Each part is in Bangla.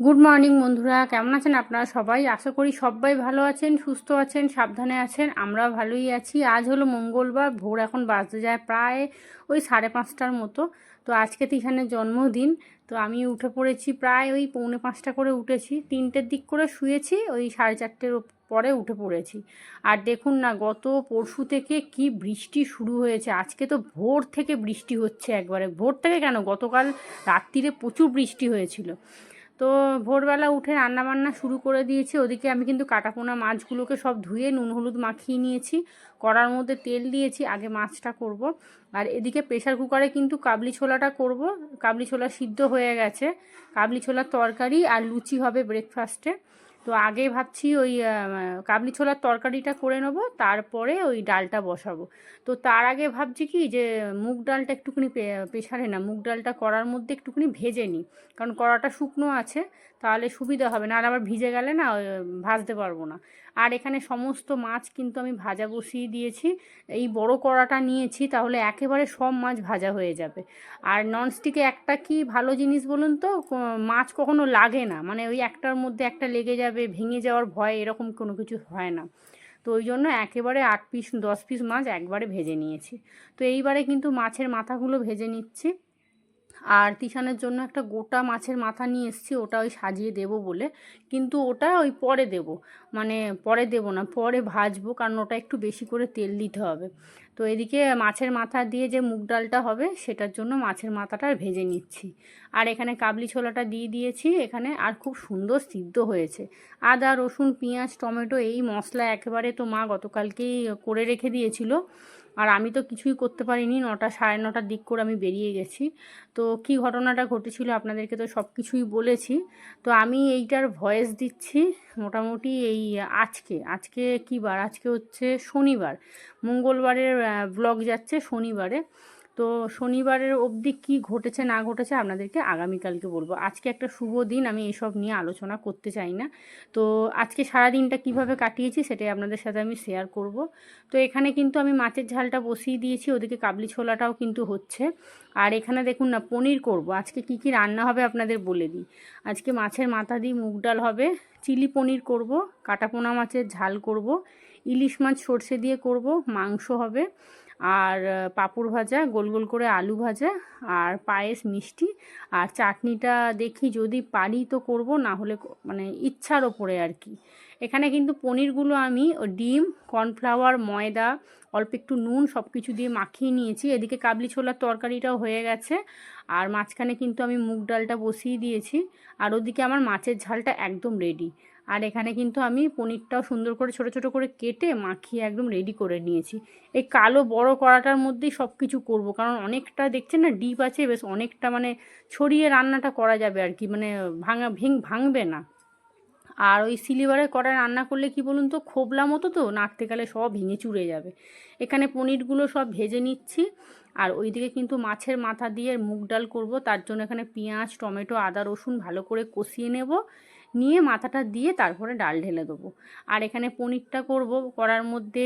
গুড মর্নিং বন্ধুরা। কেমন আছেন আপনারা সবাই? আশা করি সবাই ভালো আছেন, সুস্থ আছেন, সাবধানে আছেন। আমরা ভালোই আছি। আজ হলো মঙ্গলবার, ভোর এখন বাজতে যায় প্রায় ওই সাড়ে পাঁচটার মতো। তো আজকে তিশানের জন্মদিন, তো আমি উঠে পড়েছি প্রায় ওই পৌনে পাঁচটা করে উঠেছি। তিনটের দিক করে শুয়েছি, ওই সাড়ে চারটের পরে উঠে পড়েছি। আর দেখুন না, গত পরশু থেকে কি বৃষ্টি শুরু হয়েছে। আজকে তো ভোর থেকে বৃষ্টি হচ্ছে একবারে। ভোর থেকে কেন? গতকাল রাত্রিরে প্রচুর বৃষ্টি হয়েছিল। তো ভোরবেলা উঠে রান্নাবান্না শুরু করে দিয়েছি। ওদিকে আমি কিন্তু কাটাপোনা মাছগুলোকে সব ধুয়ে নুন, হলুদ মাখিয়ে নিয়েছি। কড়ার মধ্যে তেল দিয়েছি, আগে মাছটা করব। আর এদিকে প্রেশার কুকারে কিন্তু কাবলি ছোলাটা করব। কাবলি ছোলা সিদ্ধ হয়ে গেছে। কাবলি ছোলার তরকারি আর লুচি হবে ব্রেকফাস্টে তো আগে ভাবছি ওই কাবলি ছোলার তরকারিটা করে নেব, তারপরে ওই ডালটা বসাবো। তো তার আগে ভাবছি কি যে, মুগ ডালটা একটুখানি প্রেশারে না, মুগ ডালটা করার মধ্যে একটুখানি ভেজে নিই। কারণ কড়াটা শুকনো আছে তাহলে সুবিধা হবে, না আর আবার ভিজে গেলে না ভাজতে পারব না। আর এখানে সমস্ত মাছ কিন্তু আমি ভাজা বসিয়ে দিয়েছি, এই বড় কড়াটা নিয়েছি, তাহলে একেবারে সব মাছ ভাজা হয়ে যাবে। আর ননস্টিকে একটা কি ভালো জিনিস বলুন তো মাছ কখনো লাগে না মানে ওই একটার মধ্যে একটা লেগে যাবে, ভেঙে যাওয়ার ভয়, এরকম কোনো কিছু হয় না। তো ওই জন্য একেবারে আট পিস, দশ পিস মাছ একবারে ভেজে নিয়েছি। তো এইবারে কিন্তু মাছের মাথাগুলো ভেজে নিচ্ছি। আর তিশানের জন্য একটা গোটা মাছের মাথা নিয়ে এসেছি, ওটা ওই সাজিয়ে দেব বলে। কিন্তু ওটা ওই পরে দেব মানে পরে দেব না, পরে ভাজবো, কারণ ওটা একটু বেশি করে তেল দিতে হবে। তো এদিকে মাছের মাথা দিয়ে যে মুগ ডালটা হবে, সেটার জন্য মাছের মাথাটা ভেজে নিচ্ছি। আর এখানে কাবলি ছোলাটা দিয়ে দিয়েছি, এখানে আর খুব সুন্দর সিদ্ধ হয়েছে। আদা, রসুন, পেঁয়াজ, টমেটো, এই মশলা একেবারে তো মা গতকালকেই করে রেখে দিয়েছিল। আর আমি তো কিছুই করতে পারিনি। নটা, সাড়ে নটার দিক করে আমি বেরিয়ে গেছি। তো কি ঘটনাটা ঘটেছিল আপনাদেরকে তো সব কিছুই বলেছি। তো আমি এইটার ভয়েস দিচ্ছি মোটামুটি এই আজকে। আজকে কী বার? আজকে হচ্ছে শনিবার। মঙ্গলবারের ব্লগ যাচ্ছে শনিবারে। তো শনিবারের অবধি কি ঘটেছে, না ঘটেছে আপনাদেরকে আগামীকালকে বলব। আজকে একটা শুভ দিন, আমি এসব নিয়ে আলোচনা করতে চাই না। তো আজকে সারা দিনটা কীভাবে কাটিয়েছি সেটাই আপনাদের সাথে আমি শেয়ার করব। তো এখানে কিন্তু আমি মাছের ঝালটা বসিয়ে দিয়েছি, ওদিকে কাবলি ছোলাটাও কিন্তু হচ্ছে। আর এখানে দেখুন না, পনির করব। আজকে কি কি রান্না হবে আপনাদের বলে দিই। আজকে মাছের মাথা দিয়ে মুগ ডাল হবে, চিলি পনির করব, কাটাপোনা মাছের ঝাল করব, ইলিশ মাছ সর্ষে দিয়ে করব, মাংস হবে। আর পাঁপড় ভাজা, গোল গোল করে আলু ভাজা আর পায়েস মিষ্টি। আর চাটনিটা দেখি যদি পারি তো করব, না হলে মানে ইচ্ছার ওপরে আর কি। এখানে কিন্তু পনিরগুলো আমি ডিম, কর্নফ্লাওয়ার, ময়দা, অল্প একটু নুন সব কিছু দিয়ে মাখিয়ে নিয়েছি। এদিকে কাবলি ছোলার তরকারিটাও হয়ে গেছে। আর মাঝখানে কিন্তু আমি মুগ ডালটা বসিয়ে দিয়েছি। আর ওদিকে আমার মাছের ঝালটা একদম রেডি আর এখানে কিন্তু আমি পনিরটাও সুন্দর করে ছোট ছোট করে কেটে মাখিয়ে একদম রেডি করে নিয়েছি। এই কালো বড় কড়াটার মধ্যেই সব কিছু করব, কারণ অনেকটা দেখছেন না ডিপ আছে, বেশ অনেকটা মানে ছড়িয়ে রান্নাটা করা যাবে আর কি মানে ভাঙা, ভেঙ, ভাঙবে না। আর ওই সিলিভারের কড়া রান্না করলে কি বলুন তো, খোবলা মতো তো, নাড়তে গেলে সব ভেঙে চুড়ে যাবে। এখানে পনিরগুলো সব ভেজে নিচ্ছি, আর ওইদিকে কিন্তু মাছের মাথা দিয়ে মুগ ডাল করব, তার জন্য এখানে পেঁয়াজ, টমেটো, আদা, রসুন ভালো করে কষিয়ে নেব। নিয়ে মাথাটা দিয়ে তারপরে ডাল ঢেলে দেবো। আর এখানে পনিরটা করব, করার মধ্যে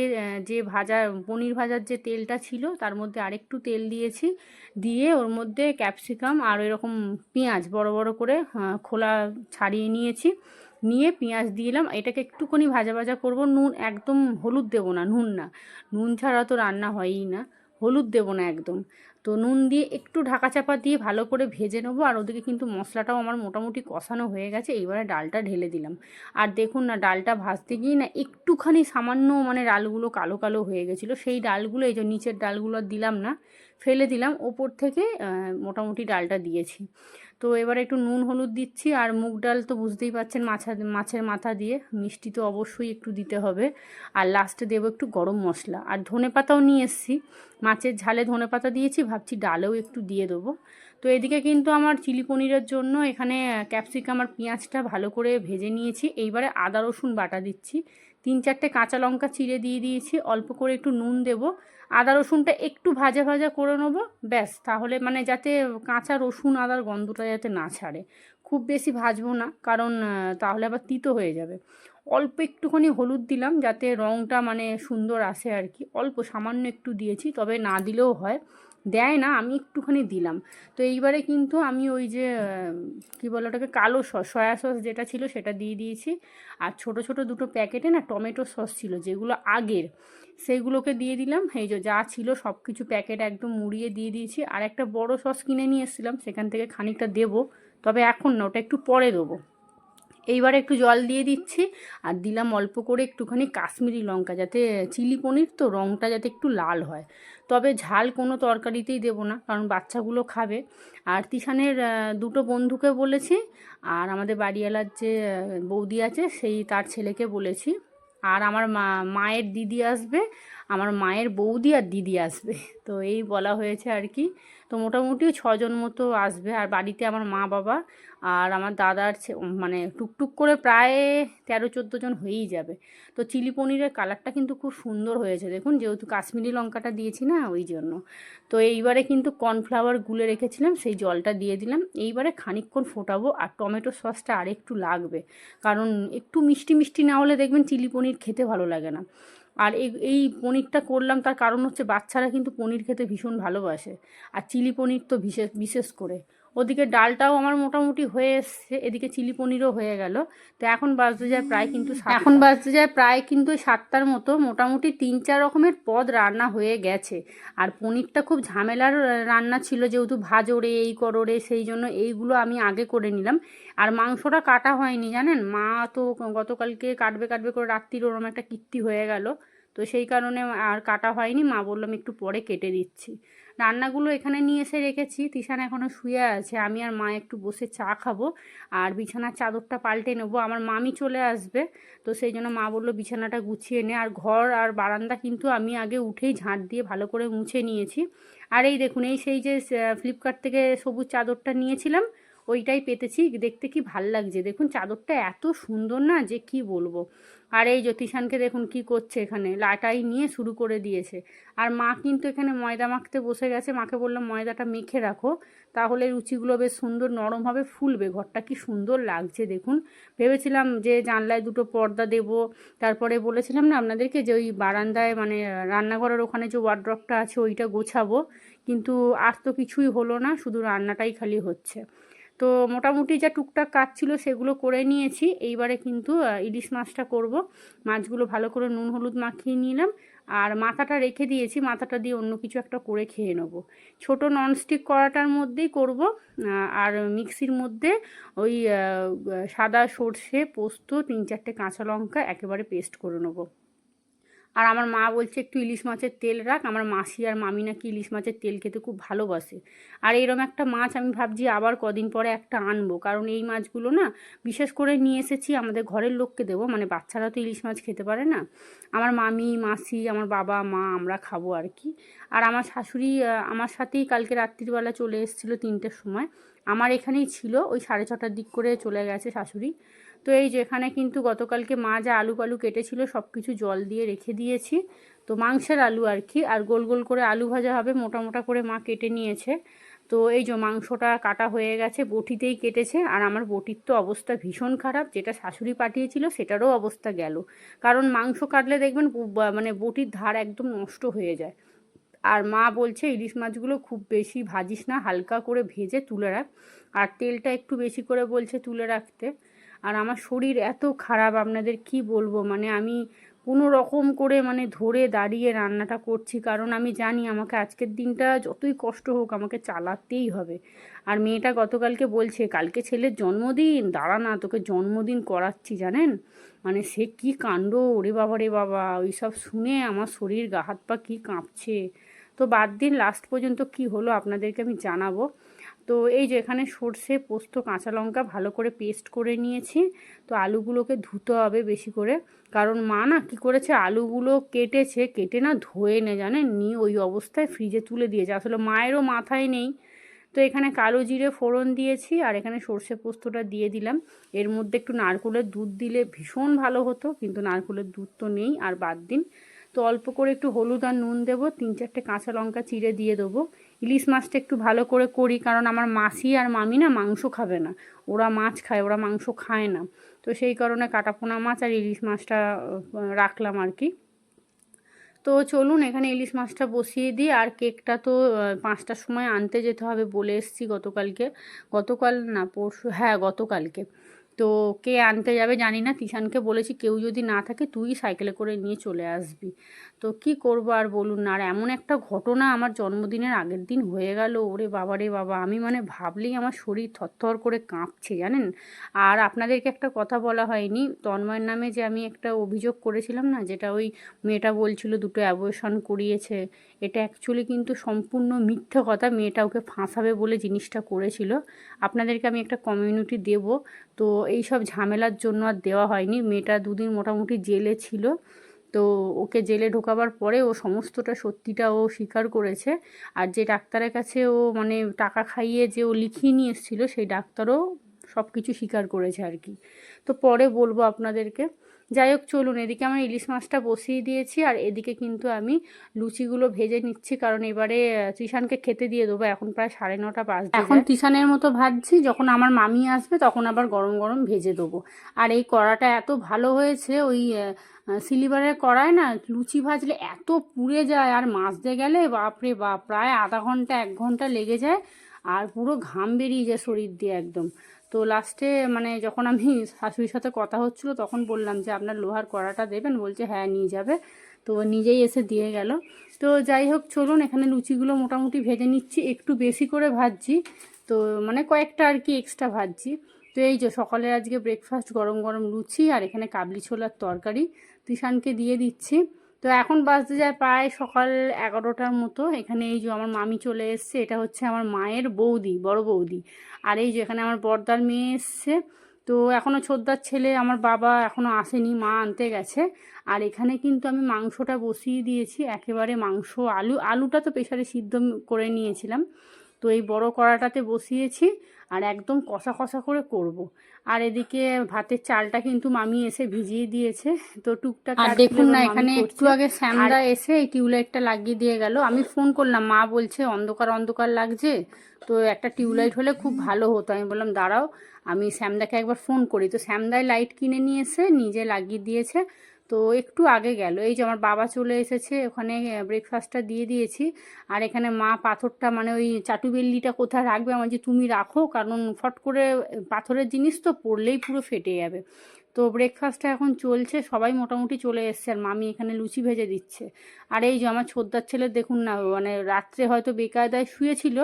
যে ভাজা, পনির ভাজার যে তেলটা ছিল, তার মধ্যে আরেকটু তেল দিয়েছি। দিয়ে ওর মধ্যে ক্যাপসিকাম আর এরকম পেঁয়াজ বড় বড় করে খোলা ছাড়িয়ে নিয়েছি। নিয়ে পেঁয়াজ দিলাম এটাকে একটুখানি ভাজা ভাজা করব। নুন, একদম হলুদ দেবো না, নুন না। নুন ছাড়া তো রান্না হয়ই না। হলুদ দেবো না একদম। তো নুন দিয়ে একটু ঢাকা চাপা দিয়ে ভালো করে ভেজে নেব। আর ওদিকে কিন্তু মশলাটাও আমার মোটামুটি কষানো হয়ে গেছে। এইবারে ডালটা ঢেলে দিলাম। আর দেখুন না, ডালটা ভাজতে গিয়ে না একটুখানি সামান্য মানে ডালগুলো কালো কালো হয়ে গেছিল। সেই ডালগুলো, এই যে নিচের ডালগুলো দিলাম না, ফেলে দিলাম। ওপর থেকে মোটামুটি ডালটা দিয়েছি। তো এবারে একটু নুন, হলুদ দিচ্ছি আর মুগ ডাল তো বুঝতেই পারছেন মাছা, মাছের মাথা দিয়ে। মিষ্টি তো অবশ্যই একটু দিতে হবে। আর লাস্টে দেবো একটু গরম মশলা। আর ধনে পাতাও নিয়ে এসেছি। মাছের ঝালে ধনে পাতা দিয়েছি, ভাবছি ডালেও একটু দিয়ে দেবো। তো এদিকে কিন্তু আমার চিলি পনিরের জন্য এখানে ক্যাপসিকাম আর পেঁয়াজটা ভালো করে ভেজে নিয়েছি। এইবারে আদা রসুন বাটা দিচ্ছি। তিন চারটে কাঁচা লঙ্কা চিড়ে দিয়ে দিয়েছি। অল্প করে একটু নুন দেবো। আদা রসুনটা একটু ভাজা ভাজা করে নেব, ব্যাস। তাহলে মানে যাতে কাঁচা রসুন আদার গন্ধটা যাতে না ছাড়ে। খুব বেশি ভাজবো না, কারণ তাহলে আবার তিতো হয়ে যাবে। অল্প একটুখানি হলুদ দিলাম, যাতে রঙটা মানে সুন্দর আসে আর কি। অল্প, সামান্য একটু দিয়েছি, তবে না দিলেও হয়। দেয় না, আমি একটুখানি দিলাম। তো এইবারে কিন্তু আমি ওই যে কি বলে ওটাকে, কালো সস সয়া সস যেটা ছিল সেটা দিয়ে দিয়েছি। আর ছোট ছোট দুটো প্যাকেটে না টমেটো সস ছিল, যেগুলো আগের। সেইগুলোকে দিয়ে দিলাম। এই যে যা ছিল সব কিছু প্যাকেট একদম মুড়িয়ে দিয়ে দিয়েছি। আর একটা বড় সস কিনে নিয়ে এসেছিলাম, সেখান থেকে খানিকটা দেবো। তবে এখন না, ওটা একটু পরে দেবো। এইবারে একটু জল দিয়ে দিচ্ছি আর দিলাম অল্প করে একটুখানি কাশ্মীরি লঙ্কা যাতে চিলি পনির তো রঙটা যাতে একটু লাল হয়। তবে ঝাল কোনো তরকারিতেই দেবো না, কারণ বাচ্চাগুলো খাবে। আর তিশানের দুটো বন্ধুকে বলেছি আর আমাদের বাড়িওয়ালার যে, বৌদি আছে, সেই তার ছেলেকে বলেছি আর আমার মা মায়ের দিদি আসবে আমার মায়ের বৌদি আর দিদি আসবে। তো এই বলা হয়েছে আর কি। তো মোটামুটি ছজন মতো আসবে। আর বাড়িতে আমার মা বাবা আর আমার দাদার মানে টুকটুক করে প্রায় তেরো, চোদ্দ জন হয়েই যাবে। তো চিলি পনিরের কালারটা কিন্তু খুব সুন্দর হয়েছে। দেখুন, যেহেতু কাশ্মীরি লঙ্কাটা দিয়েছি না, ওই জন্য। তো এইবারে কিন্তু কর্নফ্লাওয়ার গুলে রেখেছিলাম, সেই জলটা দিয়ে দিলাম। এইবারে খানিকক্ষণ ফোটাবো আর টমেটো সসটা আর একটু লাগবে। কারণ একটু মিষ্টি মিষ্টি না হলে দেখবেন চিলি পনির খেতে ভালো লাগে না। আর এই পনিরটা করলাম, তার কারণ হচ্ছে বাচ্চারা কিন্তু পনির খেতে ভীষণ ভালোবাসে। আর চিলি পনির তো বিশেষ বিশেষ করে। ওদিকে ডালটাও আমার মোটামুটি হয়ে এসছে, এদিকে চিলি পনিরও হয়ে গেল। তো এখন বাজতে যায় প্রায় কিন্তু এখন বাজতে যায় প্রায় কিন্তু সাতটার মতো, মোটামুটি তিন চার রকমের পদ রান্না হয়ে গেছে। আর পনিরটা খুব ঝামেলার রান্না ছিল, যেহেতু ভাজোরে, এই করোরে, সেই জন্য এইগুলো আমি আগে করে নিলাম। আর মাংসটা কাটা হয়নি, জানেন? মা তো গতকালকে কাটবে কাটবে করে রাত্রির ওরম একটা কীর্তি হয়ে গেল। তো সেই কারণে আর কাটা হয়নি, মা বললাম একটু পরে কেটে দিচ্ছি। রান্নাগুলো এখানে নিয়ে এসে রেখেছি। তিশান এখনও শুয়ে আছে। আমি আর মা একটু বসে চা খাব। আর বিছানার চাদরটা পাল্টে নেব। আমার মামি চলে আসবে। তো সেই জন্য মা বলল বিছানাটা গুছিয়ে নে। আর ঘর আর বারান্দা কিন্তু আমি আগে উঠেই ঝাঁট দিয়ে ভালো করে মুছে নিয়েছি। আর এই দেখুন, এই সেই যে ফ্লিপকার্ট থেকে সবুজ চাদরটা নিয়েছিলাম। ওইটাই পেতেছি। দেখতে কি ভালো লাগছে? দেখুন চাদরটা এত সুন্দর না যে কি বলব? আর এই জ্যোতিষানকে দেখুন কি করছে এখানে, লাটাই নিয়ে শুরু করে দিয়েছে। আর মা কিন্তু এখানে ময়দা মাখতে বসে গেছে। মাকে বললাম, ময়দাটা মেখে রাখো। তাহলে রুচিগুলো বেশ সুন্দর নরমভাবে ফুলবে। ঘরটা কি সুন্দর লাগছে দেখুন। ভেবেছিলাম যে জানলায় দুটো পর্দা দেব। তারপরে বলেছিলাম না আপনাদেরকে যে ওই বারান্দায় মানে রান্নাঘরের ওখানে যে ওয়ার্ড্রপটা আছে, ওইটা গোছাবো। কিন্তু আর তো কিছুই হলো না, শুধু রান্নাটাই খালি হচ্ছে। তো মোটামুটি যা টুকটাক কাজ ছিল সেগুলো করে নিয়েছি। এইবারে কিন্তু ইলিশ মাছটা করব। মাছগুলো ভালো করে নুন, হলুদ মাখিয়ে নিলাম। আর মাথাটা রেখে দিয়েছি, মাথাটা দিয়ে অন্য কিছু একটা করে খেয়ে নেব। ছোটো ননস্টিক কড়াটার মধ্যেই করব। আর মিক্সির মধ্যে ওই সাদা সর্ষে, পোস্ত, তিন চারটে কাঁচা লঙ্কা একেবারে পেস্ট করে নেব। আর আমার মা বলছে, একটু ইলিশ মাছের তেল রাখ। আমার মাসি আর মামি নাকি ইলিশ মাছের তেল খেতে খুব ভালোবাসে। আর এরম একটা মাছ আমি ভাবছি আবার কদিন পরে একটা আনব। কারণ এই মাছগুলো না, বিশেষ করে নিয়ে এসেছি আমাদের ঘরের লোককে দেবো। মানে বাচ্চারা তো ইলিশ মাছ খেতে পারে না। আমার মামি, মাসি, আমার বাবা, মা আমরা খাব আর কি। আর আমার শাশুড়ি আমার সাথেই কালকে রাত্রিবেলা চলে এসেছিল তিনটের সময়। আমার এখানেই ছিল, ওই সাড়ে ছটার দিক করে চলে গেছে শাশুড়ি। তো এই যেখানে কিন্তু গতকালকে মা যা আলু পালু কেটেছিল সব কিছু জল দিয়ে রেখে দিয়েছি। তো মাংসের আলু আর কি, আর গোল গোল করে আলু ভাজা হবে, মোটা মোটা করে মা কেটে নিয়েছে। তো এই যে মাংসটা কাটা হয়ে গেছে, বটিতেই কেটেছে, আর আমার বটির তো অবস্থা ভীষণ খারাপ, যেটা শাশুড়ি পাঠিয়েছিল সেটারও অবস্থা গেল। কারণ মাংস কাটলে দেখবেন মানে বটির ধার একদম নষ্ট হয়ে যায়। আর মা বলছে, ইলিশ মাছগুলো খুব বেশি ভাজিস না, হালকা করে ভেজে তুলে রাখ। আর তেলটা একটু বেশি করে বলছে তুলে রাখতে। আর আমার শরীর এত খারাপ, আপনাদের কি বলব? মানে আমি কোনো রকম করে মানে ধরে দাঁড়িয়ে রান্নাটা করছি, কারণ আমি জানি আমাকে আজকের দিনটা যতই কষ্ট হোক আমাকে চালাতেই হবে। আর মেয়েটা গতকালকে বলছে, কালকে ছেলের জন্মদিন, দাঁড়া না, তোকে জন্মদিন করাচ্ছি, জানেন? মানে সে কি কাণ্ড, ওরে বাবা রে বাবা ওই সব শুনে আমার শরীর গা হাত পা কী কাঁপছে? তো বাদ দিন, লাস্ট পর্যন্ত কি হলো আপনাদেরকে আমি জানাব। তো এই যে এখানে সর্ষে, পোস্ত, কাঁচা লঙ্কা ভালো করে পেস্ট করে নিয়েছি। তো আলুগুলোকে ধুতে হবে বেশি করে। কারণ মা না কী করেছে, আলুগুলো কেটেছে, কেটে না ধোয়ে নে, জানেন? নিয়ে ওই অবস্থায় ফ্রিজে তুলে দিয়েছে। আসলে মায়েরও মাথায় নেই। তো এখানে কালো জিরে ফোড়ন দিয়েছি আর এখানে সর্ষে, পোস্তটা দিয়ে দিলাম। এর মধ্যে একটু নারকোলের দুধ দিলে ভীষণ ভালো হতো, কিন্তু নারকোলের দুধ তো নেই আর বাদ দিন। তো অল্প করে একটু হলুদ আর নুন দেবো, তিন চারটে কাঁচা লঙ্কা চিড়ে দিয়ে দেবো। ইলিশ মাছটা একটু ভালো করে করি, কারণ আমার মাসি আর মামি না মাংস খাবে না। ওরা মাছ খায়, ওরা মাংস খায় না। তো সেই কারণে কাটাপোনা মাছ আর ইলিশ মাছটা রাখলাম আর কি। তো চলুন, এখানে ইলিশ মাছটা বসিয়ে দিই। আর কেকটা তো পাঁচটার সময় আনতে যেতে হবে বলে এসেছি গতকালকে। গতকাল না, পরশু হ্যাঁ গতকালকে। তো কে আনতে যাবে জানি না। তিশানকে বলেছি, কেউ যদি না থাকে তুই সাইকেলে করে নিয়ে চলে আসবি। তো কি করব আর বলুন? না আর এমন একটা ঘটনা আমার জন্মদিনের আগের দিন হয়ে গেল। ওরে বাবা রে বাবা, আমি মানে ভাবলেই আমার শরীর থরথর করে কাঁপছে, জানেন? আর আপনাদেরকে একটা কথা বলা হয়নি। তন্ময়ের নামে যে আমি একটা অভিযোগ করেছিলাম না, যেটা ওই মেয়েটা বলছিল দুটো অ্যাবর্শন করিয়েছে, এটা অ্যাকচুয়ালি কিন্তু সম্পূর্ণ মিথ্যে কথা। মেয়েটা ওকে ফাঁসাবে বলে জিনিসটা করেছিল। আপনাদেরকে আমি একটা কমিউনিটি দেব। তো এই সব ঝামেলার জন্য আর দেওয়া হয়নি। মেয়েটা দুদিন মোটামুটি জেলে ছিল। তো ওকে জেলে ঢোকাবার পরে ও সমস্তটা সত্যিটা ও স্বীকার করেছে। আর যে ডাক্তারের কাছে ও মানে টাকা খাইয়ে যে ও লিখিয়ে নিয়ে এসেছিল, সেই ডাক্তারও সব কিছু স্বীকার করেছে আর কি। তো পরে বলব আপনাদেরকে যাই হোক চলুন এদিকে আমার ইলিশ মাছটা বসিয়ে দিয়েছি আর এদিকে কিন্তু আমি লুচিগুলো ভেজে নিচ্ছি। কারণ এবারে তৃষানকে খেতে দিয়ে দেবো এখন প্রায় সাড়ে নটা বাজছে এখন তৃষানের মতো ভাজছি যখন আমার মামি আসবে তখন আবার গরম গরম ভেজে দেবো। আর এই কড়াটা এত ভালো হয়েছে ওই সিলিভারের কড়ায় না লুচি ভাজলে এত পুড়ে যায় আর মাছতে গেলে বাপরে বাপ প্রায় আধা ঘণ্টা এক ঘণ্টা লেগে যায়। আর পুরো ঘাম বেরিয়ে যায় শরীর দিয়ে একদম। তো লাস্টে মানে যখন আমি শাশুড়ির সাথে কথা হচ্ছিল, তখন বললাম যে, আপনার লোহার কড়াটা দেবেন? বলছে হ্যাঁ নিয়ে যাবে। তো নিজেই এসে দিয়ে গেল। তো যাই হোক, চলুন, এখানে লুচিগুলো মোটামুটি ভেজে নিচ্ছি। একটু বেশি করে ভাজছি। তো মানে কয়েকটা আর কি এক্সট্রা ভাজছি। তো এই যে সকালে আজকে ব্রেকফাস্ট গরম গরম লুচি আর এখানে কাবলি ছোলার তরকারি। তিশানকে দিয়ে দিচ্ছি। তো এখন বাজতে যায় প্রায় সকাল এগারোটার মতো। এখানে এই যে আমার মামি চলে এসছে, এটা হচ্ছে আমার মায়ের বৌদি, বড় বৌদি। আর এই যে এখানে আমার বর্দার মেয়ে এসছে। তো এখনও ছোদ্দার ছেলে আমার বাবা এখনও আসেনি, মা আনতে গেছে। আর এখানে কিন্তু আমি মাংসটা বসিয়ে দিয়েছি, একেবারে মাংস, আলু, আলুটা তো প্রেশারে সিদ্ধ করে নিয়েছিলাম। তো এই বড় কড়াটাতে বসিয়েছি। আর একদম কষা কষা করে করব। আর এদিকে ভাতের চালটা কিন্তু মামি এসে ভিজিয়ে দিয়েছে। তো টুকটাক আর দেখুন না এখানে একটু আগে শ্যামদা এসে এই টিউবলাইটটা লাগিয়ে দিয়ে গেল। আমি ফোন করলাম মা বলছে অন্ধকার অন্ধকার লাগছে। তো একটা টিউবলাইট হলে খুব ভালো হতো। আমি বললাম দাঁড়াও আমি শ্যামদাকে একবার ফোন করি। তো শ্যামদাই লাইট কিনে নিয়ে এসে নিজে লাগিয়ে দিয়েছে। তো একটু আগে গেল। এই যে আমার বাবা চলে এসেছে, ওখানে ব্রেকফাস্টটা দিয়ে দিয়েছি। আর এখানে মা পাথরটা মানে ওই চাটুবেল্লিটা কোথায় রাখবে আমার যে তুমি রাখো, কারণ ফট করে পাথরের জিনিস তো পড়লেই পুরো ফেটে যাবে। তো ব্রেকফাস্টটা এখন চলছে, সবাই মোটামুটি চলে এসছে, আর মামি এখানে লুচি ভেজে দিচ্ছে। আর এই যে আমার ছোদ্দার ছেলে, দেখুন না মানে রাত্রে হয়তো বেকায়দায় শুয়েছিল,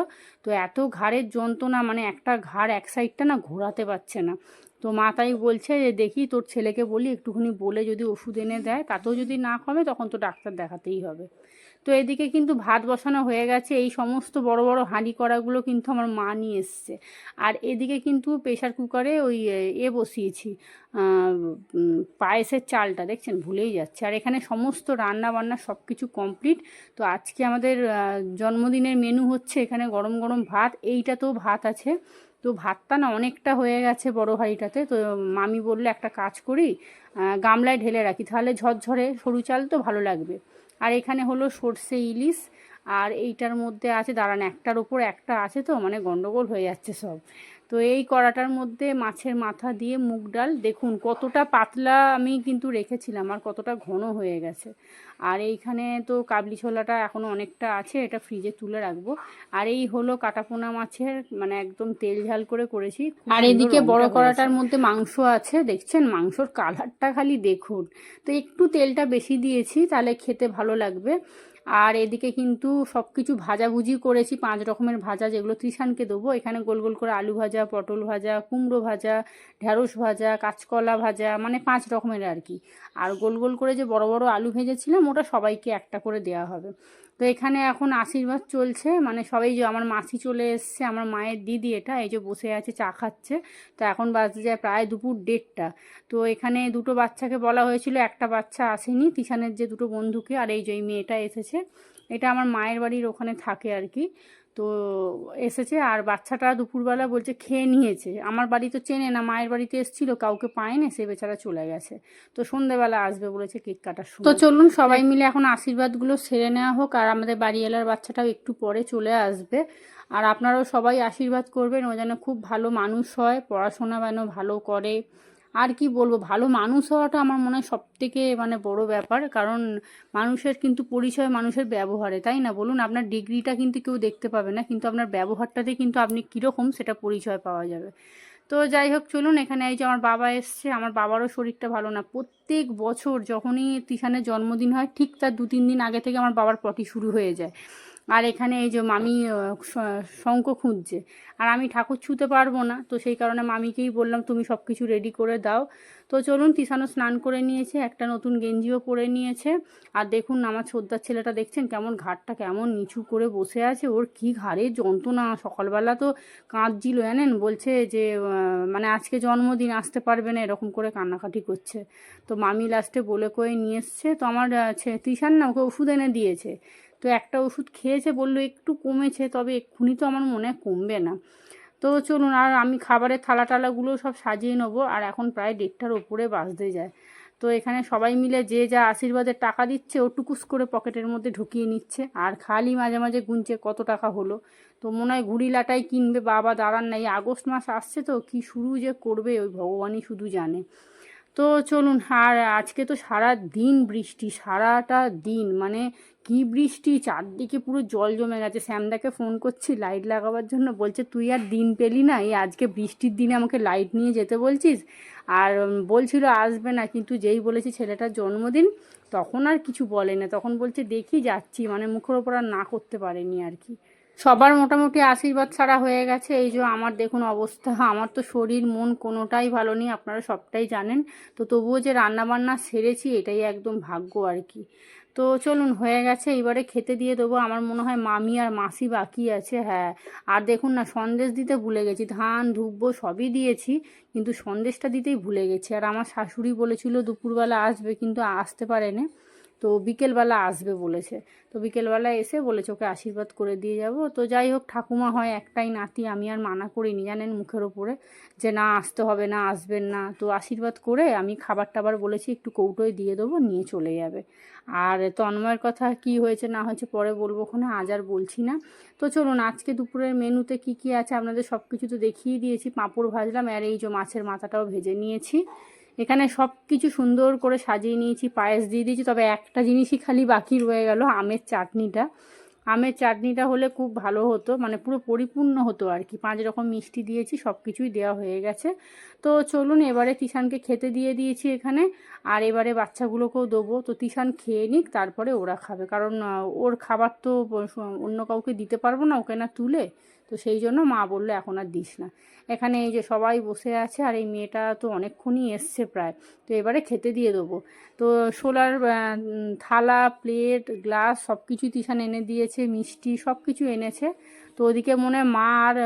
তো এত ঘাড়ের যন্ত্রণা মানে একটা ঘাড় এক সাইডটা না ঘোরাতে পারছে না। তো মা তাই বলছে যে, দেখি তোর ছেলেকে বলি, একটুখানি বলে যদি ওষুধ এনে দেয়, তাতেও যদি না কমে, তখন তো ডাক্তার দেখাতেই হবে। তো এদিকে কিন্তু ভাত বসানো হয়ে গেছে। এই সমস্ত বড় বড় হাঁড়ি কড়াগুলো কিন্তু আমার মা নিয়ে এসছে। আর এদিকে কিন্তু প্রেশার কুকারে ওই এ বসিয়েছি পায়েসের চালটা, দেখছেন? ভুলেই যাচ্ছে। আর এখানে সমস্ত রান্না বান্না সব কিছু কমপ্লিট। তো আজকে আমাদের জন্মদিনের মেনু হচ্ছে এখানে গরম গরম ভাত। এইটাতেও ভাত আছে। তো ভাতটা না অনেকটা হয়ে গেছে বড় হাঁড়িটাতে তো মামি বললে, একটা কাজ করি গামলায় ঢেলে রাখি, তাহলে ঝরঝরে সরু চাল তো ভালো লাগবে। আর এখানে হলো সর্ষে ইলিশ, আর এইটার মধ্যে আছে, দাঁড়ান, একটার ওপর একটা আছে তো মানে গন্ডগোল হয়ে যাচ্ছে সব। তো এই কড়াটার মধ্যে মাছের মাথা দিয়ে মুগ ডাল দেখুন কতটা পাতলা আমি কিন্তু রেখেছিলাম আর কতটা ঘন হয়ে গেছে। আর এইখানে তো কাবলি ছোলাটা এখনও অনেকটা আছে এটা ফ্রিজে তুলে রাখব। আর এই হলো কাটাপোনা মাছের মানে একদম তেল ঝাল করে করেছি আর এদিকে বড় কড়াটার মধ্যে মাংস আছে দেখছেন? মাংসর কালারটা খালি দেখুন। তো একটু তেলটা বেশি দিয়েছি তাহলে খেতে ভালো লাগবে। আর এদিকে কিন্তু সব কিছু ভাজাভুজি করেছি, পাঁচ রকমের ভাজা, যেগুলো ত্রিশানকে দেবো। এখানে গোল গোল করে আলু ভাজা, পটল ভাজা, কুমড়ো ভাজা ঢ্যাঁড়স ভাজা, কাঁচকলা ভাজা মানে পাঁচ রকমের আর কি। আর গোল গোল করে যে বড় বড় আলু ভেজেছিলাম, ওটা সবাইকে একটা করে দেওয়া হবে। তো এখানে এখন আশীর্বাদ চলছে মানে সবাই যে আমার মাসি চলে এসছে, আমার মায়ের দিদি এটা, এই যে বসে আছে, চা খাচ্ছে। তো এখন বাজে যায় প্রায় দুপুর দেড়টা। তো এখানে দুটো বাচ্চাকে বলা হয়েছিল, একটা বাচ্চা আসেনি, তিশানের যে দুটো বন্ধুকে, আর এই যে এই মেয়েটা এসেছে। এটা আমার মায়ের বাড়ির ওখানে থাকে আর কি। তো এসেছে আর বাচ্চাটা দুপুরবেলা বলছে খেয়ে নিয়েছে। আমার বাড়ি তো চেনে না মায়ের বাড়িতে এসেছিল কাউকে পায়নি সে বেচারা চলে গেছে। তো সন্ধেবেলা আসবে বলেছে কেক কাটার সময়। তো চলুন সবাই মিলে এখন আশীর্বাদগুলো সেরে নেওয়া হোক আর আমাদের বাড়িওয়ালার বাচ্চাটাও একটু পরে চলে আসবে। আর আপনারাও সবাই আশীর্বাদ করবেন ও যেন খুব ভালো মানুষ হয় পড়াশোনা যেন ভালো করে। আর কি বলব? ভালো মানুষ হওয়াটা আমার মনে হয় সব থেকে মানে বড় ব্যাপার। কারণ মানুষের কিন্তু পরিচয় মানুষের ব্যবহারে, তাই না? বলুন, আপনার ডিগ্রিটা কিন্তু কেউ দেখতে পাবে না, কিন্তু আপনার ব্যবহারটাতে কিন্তু আপনি কীরকম সেটা পরিচয় পাওয়া যাবে। তো যাই হোক, চলুন, এখানে এই যে আমার বাবা এসছে, আমার বাবারও শরীরটা ভালো না। প্রত্যেক বছর যখনই তিশানের জন্মদিন হয়, ঠিক তার দু তিন দিন আগে থেকে আমার বাবার পটি শুরু হয়ে যায়। আর এখানে এই যে মামি শঙ্খ খুঁজছে। আর আমি ঠাকুর ছুতে পারব না, তো সেই কারণে মামিকেই বললাম, তুমি সব কিছু রেডি করে দাও। তো চলুন তিশানও স্নান করে নিয়েছে, একটা নতুন গেঞ্জিও পরে নিয়েছে। আর দেখুন, আমার ছোদ্দার ছেলেটা দেখছেন কেমন ঘাটটা কেমন নিচু করে বসে আছে, ওর কি ঘাড়ে যন্ত্রণা। সকালবেলা তো কাঁদছিল, জানেন? বলছে যে মানে আজকে জন্মদিন, আসতে পারবে না। এরকম করে কান্নাকাটি করছে। তো মামি লাস্টে বলে কয়ে নিয়ে এসছে। তো আমার তিশান না, ওকে ওষুধ এনে দিয়েছে। তো একটা ওষুধ খেয়েছে, বলল একটু কমেছে, তবে এক্ষুনি তো আমার মনে কমবে না। তো চলুন, আর আমি খাবারের থালা টালাগুলো সব সাজিয়ে নেব, আর এখন প্রায় দেড়টার ওপরে বাজতে যায়। তো এখানে সবাই মিলে যে যা আশীর্বাদের টাকা দিচ্ছে ও টুকুস করে পকেটের মধ্যে ঢুকিয়ে নিচ্ছে। আর খালি মাঝে মাঝে গুনছে, কত টাকা হলো? তো মনে হয় ঘুড়ি লাটাই কিনবে, বাবা দাঁড়ান না এই আগস্ট মাস আসছে তো, কি শুরু যে করবে, ওই ভগবানই শুধু জানে। তো চলুন, আর আজকে তো সারা দিন বৃষ্টি, সারাটা দিন মানে কি বৃষ্টি, চারদিকে পুরো জল জমে গেছে। শ্যামদাকে ফোন করছি লাইট লাগাবার জন্য, বলছে, তুই আর দিন পেলি না, এই আজকে বৃষ্টির দিনে আমাকে লাইট নিয়ে যেতে বলছিস? আর বলছিল, আসবে না। কিন্তু যেই বলেছি ছেলেটার জন্মদিন, তখন আর কিছু বলে না তখন বলছে, দেখি যাচ্ছি। মানে মুখের ওপর আর না করতে পারেনি আর কি। সবার মোটামুটি আশীর্বাদ ছাড়া হয়ে গেছে। এই যে আমার দেখুন অবস্থা, আমার তো শরীর, মন কোনোটাই ভালো নেই, আপনারা সবটাই জানেন। তো তবুও যে রান্নাবান্না সেরেছি, এটাই একদম ভাগ্য আর কি। তো চলুন, হয়ে গেছে। এবারে খেতে দিয়ে দেবো। আমার মনে হয় মামি আর মাসি বাকি আছে হ্যাঁ। আর দেখুন না, সন্দেশ দিতে ভুলে গেছি। ধান ধুব্বো সবই দিয়েছি, কিন্তু সন্দেশটা দিতেই ভুলে গেছি। আর আমার শাশুড়ি বলেছিল, দুপুরবেলা আসবে, কিন্তু আসতে পারেনি। তো বিকেলবেলা আসবে বলেছে। তো বিকেলবেলা এসে বলেছে, ওকে আশীর্বাদ করে দিয়ে যাব। তো যাই হোক, ঠাকুমা হয় একটাই নাতি, আমি আর মানা করিনি জানেন মুখের ওপরে, যে না, আসতে হবে না, আসবেন না। তো আশীর্বাদ করে আমি খাবার টাবার বলেছি, একটু কৌটোয় দিয়ে দেবো, নিয়ে চলে যাবে। আর তন্ময়ের কথা কি হয়েছে, না হয়েছে, পরে বলব ওখানে আজ আর বলছি না। তো চলুন, আজকে দুপুরের মেনুতে কি কি আছে, আপনাদের সব কিছু তো দেখিয়ে দিয়েছি। পাঁপড় ভাজলাম, আর এই যে মাছের মাথাটাও ভেজে নিয়েছি। এখানে সব কিছু সুন্দর করে সাজিয়ে নিয়েছি, পায়েস দিয়ে দিয়েছি, তবে একটা জিনিসই খালি বাকি রয়ে গেল, আমের চাটনিটা। আমের চাটনিটা হলে খুব ভালো হতো মানে পুরো পরিপূর্ণ হতো আর কি। পাঁচ রকম মিষ্টি দিয়েছি সব কিছুই দেওয়া হয়ে গেছে। তো চলুন, এবারে তিশানকে খেতে দিয়ে দিয়েছি এখানে, আর এবারে বাচ্চাগুলোকেও দেবো। তো তিশান খেয়ে নিক, তারপরে ওরা খাবে। কারণ ওর খাবার তো অন্য কাউকে দিতে পারব না, ওকে না তুলে। তো সেই জন্য মা বলল, এখন আর দিস না। এখানে এই যে সবাই বসে আছে আর এই মেয়েটা তো অনেকক্ষণই এসছে প্রায়। তো এবারে খেতে দিয়ে দেবো। তো সোলার থালা, প্লেট, গ্লাস সব কিছুই তিশান এনে দিয়েছে, মিষ্টি সব কিছু এনেছে। তো ওদিকে মনে মা আর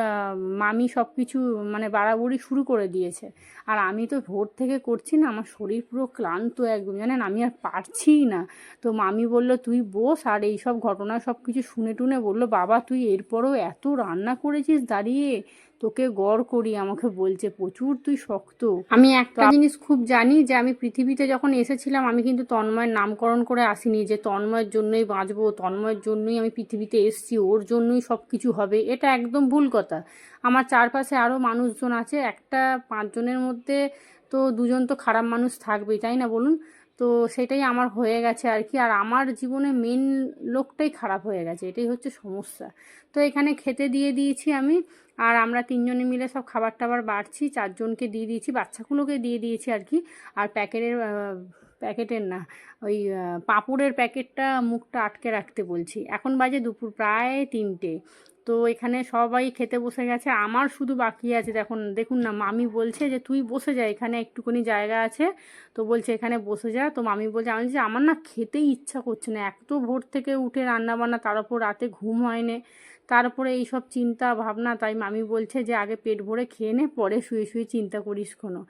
মামি সব কিছু মানে বাড়াবাড়ি শুরু করে দিয়েছে। আর আমি তো ভোর থেকে করছি না, আমার শরীর পুরো ক্লান্ত একদম, জানেন? আমি আর পারছিই না। তো মামি বলল, তুই বস আর এই সব ঘটনা সব কিছু শুনে টুনে বলল, বাবা, তুই এরপরও এত রান্না করেছিস দাঁড়িয়ে তোকে গড় করি আমাকে বলছে প্রচুর তুই শক্ত। আমি একটা জিনিস খুব জানি যে আমি পৃথিবীতে যখন এসেছিলাম আমি কিন্তু তন্ময়ের নামকরণ করে আসিনি যে তন্ময়ের জন্যই বাঁচবো তন্ময়ের জন্যই আমি পৃথিবীতে এসেছি ওর জন্যই সব কিছু হবে। এটা একদম ভুল কথা। আমার চারপাশে আরও মানুষজন আছে একটা পাঁচজনের মধ্যে তো দুজন তো খারাপ মানুষ থাকবেই তাই না বলুন? তো সেটাই আমার হয়ে গেছে আর কি আর আমার জীবনে মেন লোকটাই খারাপ হয়ে গেছে এটাই হচ্ছে সমস্যা। তো এখানে খেতে দিয়ে দিয়েছি আমি আর আমরা তিনজনে মিলে সব খাবার টাবার বাড়ছি, চারজনকে দিয়ে দিয়েছি, বাচ্চাগুলোকে দিয়ে দিয়েছি আর কি। আর প্যাকেটের প্যাকেটের না, ওই পাঁপড়ের প্যাকেটটা মুখটা আটকে রাখতে বলছি। এখন বাজে দুপুর প্রায় তিনটে। তো এখানে সবাই খেতে বসে গেছে। আমার শুধু বাকি আছে। দেখুন দেখুন না, মামি বলছে যে, তুই বসে যা, এখানে একটুখানি জায়গা আছে। তো বলছে, এখানে বসে যা। তো মামি বলছে, আমি বলছি, আমার না খেতেই ইচ্ছা করছে না। এত ভোর থেকে উঠে রান্না বান্না তার উপর রাতে ঘুম হয় হয়নি তারপরে এইসব চিন্তা ভাবনা, তাই মামি বলছে যে, আগে পেট ভরে খেয়ে নে, পরে শুয়ে শুয়ে চিন্তা করিস কোনো।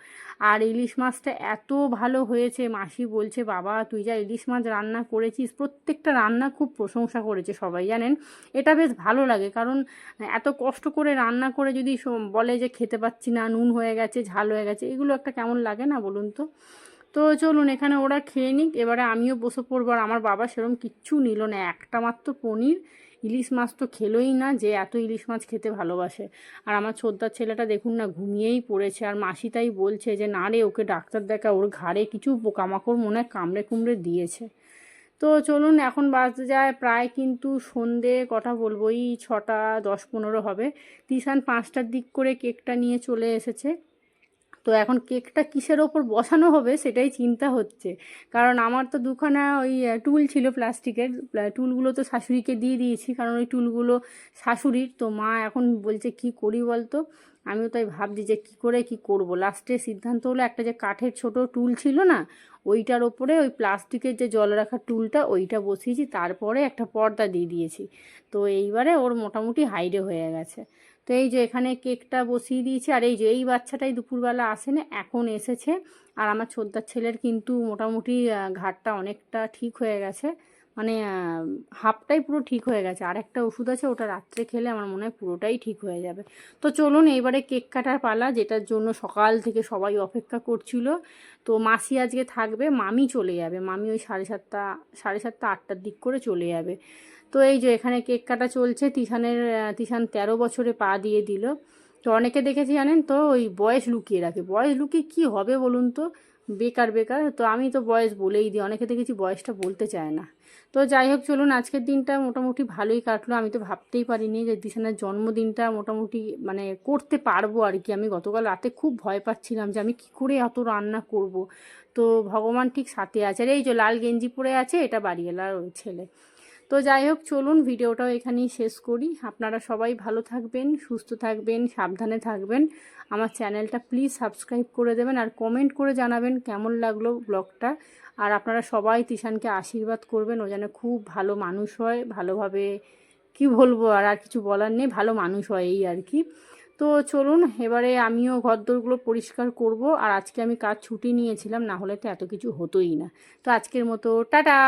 আর ইলিশ মাছটা এত ভালো হয়েছে, মাসি বলছে, বাবা, তুই যা ইলিশ মাছ রান্না করেছিস, প্রত্যেকটা রান্না খুব প্রশংসা করেছে সবাই, জানেন? এটা বেশ ভালো লাগে কারণ, এত কষ্ট করে রান্না করে যদি বলে যে খেতে পাচ্ছি না, নুন হয়ে গেছে, ঝাল হয়ে গেছে, এগুলো একটা কেমন লাগে না বলুন তো? তো চলুন, এখানে ওরা খেয়ে নিক, এবারে আমিও বসে পড়ব আর আমার বাবা সেরকম কিচ্ছু নিল না, একটা মাত্র পনির, ইলিশ মাছ তো খেলোই না যে এত ইলিশ মাছ খেতে ভালোবাসে। আর আমার ছোদ্দার ছেলেটা দেখুন না ঘুমিয়েই পড়েছে, আর মাসি তাই বলছে যে, না রে, ওকে ডাক্তার দেখা, ওর ঘাড়ে কিছু পোকামাকড় মনে হয় কামড়ে কুমড়ে দিয়েছে। তো চলুন এখন বাজতে যায় প্রায় কিন্তু সন্ধে কটা বলব এই ছটা দশ পনেরো হবে। তিশান পাঁচটার দিক করে কেকটা নিয়ে চলে এসেছে। তো এখন কেকটা কিসের ওপর বসানো হবে সেটাই চিন্তা হচ্ছে। কারণ আমার তো দুখানা ওই টুল ছিল প্লাস্টিকের। টুলগুলো তো শাশুড়িকে দিয়ে দিয়েছি। কারণ ওই টুলগুলো শাশুড়ির। তো মা এখন বলছে, কি করি বলতো? আমিও তাই ভাবছি যে কি করে কি করব? লাস্টে সিদ্ধান্ত হলো একটা যে কাঠের ছোট টুল ছিল না, ওইটার ওপরে ওই প্লাস্টিকের যে জল রাখার টুলটা ওইটা বসিয়েছি, তারপরে একটা পর্দা দিয়ে দিয়েছি। তো এইবারে ওর মোটামুটি হাইডে হয়ে গেছে। তো এই যে এখানে কেকটা বসিয়ে দিয়েছি, আর এই যে এই বাচ্চাটাই দুপুরবেলা আসেনি, এখন এসেছে। আর আমার ছোদ্দার ছেলের কিন্তু মোটামুটি ঘাটটা অনেকটা ঠিক হয়ে গেছে। মানে হাফটাই পুরো ঠিক হয়ে গেছে। আর একটা ওষুধ আছে, ওটা রাত্রে খেলে আমার মনে হয় পুরোটাই ঠিক হয়ে যাবে। তো চলুন, এইবারে কেক কাটার পালা, যেটার জন্য সকাল থেকে সবাই অপেক্ষা করছিল। তো মাসি আজকে থাকবে, মামি চলে যাবে। মামি ওই সাড়ে সাতটা সাড়ে সাতটা, আটটার দিক করে চলে যাবে। তো এই যে এখানে কেক কাটা চলছে, তিশানের তিশান তেরো বছরে পা দিয়ে দিল। তো অনেকে দেখেছি জানেন তো, ওই বয়স লুকিয়ে রাখে। বয়স লুকিয়ে কি হবে বলুন তো? বেকার বেকার। তো আমি তো বয়স বলেই দিই, অনেকে দেখেছি বয়সটা বলতে চায় না। তো যাই হোক, চলুন আজকের দিনটা মোটামুটি ভালোই কাটলো। আমি তো ভাবতেই পারিনি যে দিশানার জন্মদিনটা মোটামুটি মানে করতে পারব আর কি। আমি গতকাল রাতে খুব ভয় পাচ্ছিলাম যে আমি কি করে এত রান্না করব। তো ভগবান ঠিক সাথে আছে। আর এই যে লাল গেঞ্জি পরে আছে, এটা বাড়িওয়ালার ছেলে। তো যাই হোক, চলুন ভিডিওটাও এখানেই শেষ করি। আপনারা সবাই ভালো থাকবেন, সুস্থ থাকবেন, সাবধানে থাকবেন। আমার চ্যানেলটা প্লিজ সাবস্ক্রাইব করে দেবেন আর কমেন্ট করে জানাবেন কেমন লাগল ব্লগটা। আর আপনারা সবাই তিশানকে আশীর্বাদ করবেন, ও যেন খুব ভালো মানুষ হয়, ভালোভাবে কি বলব আর আর কিছু বলার নেই, ভালো মানুষ হয় এই আর কি। তো চলুন, এবারে আমিও ঘরদোরগুলো পরিষ্কার করব। আর আজকে আমি কাজ ছুটি নিয়েছিলাম, না হলে তো এত কিছু হতোই না। তো আজকের মতো, টাটা!